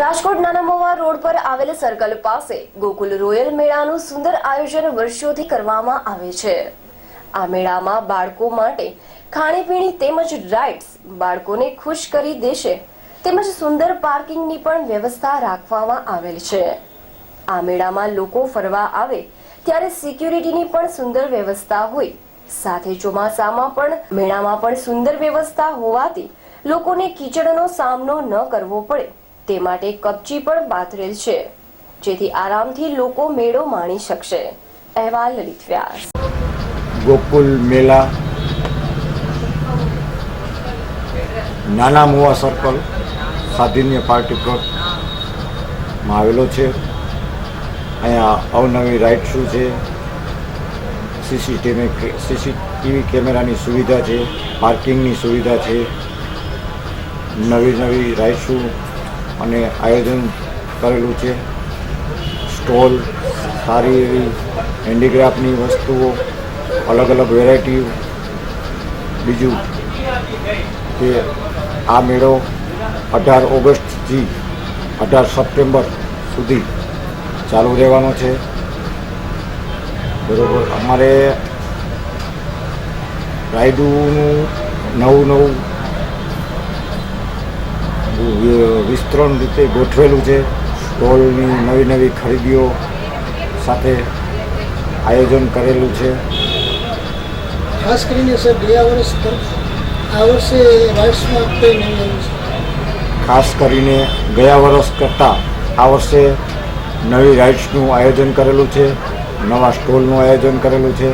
Rajkot નાનામોવા road પર આવેલ circle પાસે ગોકુલ રોયલ મેળાનું સુંદર આયોજન વર્ષોથી કરવામાં આવે છે. આ મેળામાં બાળકો માટે ખાણીપીણી તેમજ રાઇડ્સ બાળકોને ખુશ કરી દેશે તેમજ સુંદર પાર્કિંગની પણ વ્યવસ્થા રાખવામાં આવેલ છે. આ મેળામાં લોકો ફરવા આવે ત્યારે સિક્યુરિટીની પણ સુંદર વ્યવસ્થા હોય. સાથે ચોમાસામાં પણ મેળામાં પણ સુંદર વ્યવસ્થા હોવાથી લોકોને કીચડનો સામનો ન કરવો પડે. તે માટે કપચી પણ પાથરેલ છે, જેથી આરામથી લોકો મેળો માણી શકશે. અહેવાલ લલિત વ્યાસ. ગોકુલ મેલા, નાના મુવા સર્કલ સાધિન્ય પાર્ટી પ્લોટમાં આવેલો છે. અહીંયા અવનવી રાઇડ શું છે. સીસીટીવી સીસીટીવી કેમેરાની સુવિધા છે પાર્કિંગની સુવિધા છે. નવી નવી રાઇડ્સું અને આયોજન કરેલું છે. સ્ટોલ, સારી એવી હેન્ડીક્રાફ્ટની વસ્તુઓ અલગ અલગ વેરાયટી. બીજું કે આ મેળો અઢાર ઓગસ્ટથી અઢાર સપ્ટેમ્બર સુધી ચાલુ રહેવાનો છે. બરોબર, અમારે રાયડુનું નવું નવું વિસ્તરણ રીતે ગોઠવેલું છે. સ્ટોલની નવી નવી ખરીદીઓ સાથે આયોજન કરેલું છે. ખાસ કરીને સર ગયા વર્ષ આ વર્ષે છે? ખાસ કરીને ગયા વર્ષ કરતાં આ વર્ષે નવી રાઇડ્સનું આયોજન કરેલું છે. નવા સ્ટોલનું આયોજન કરેલું છે.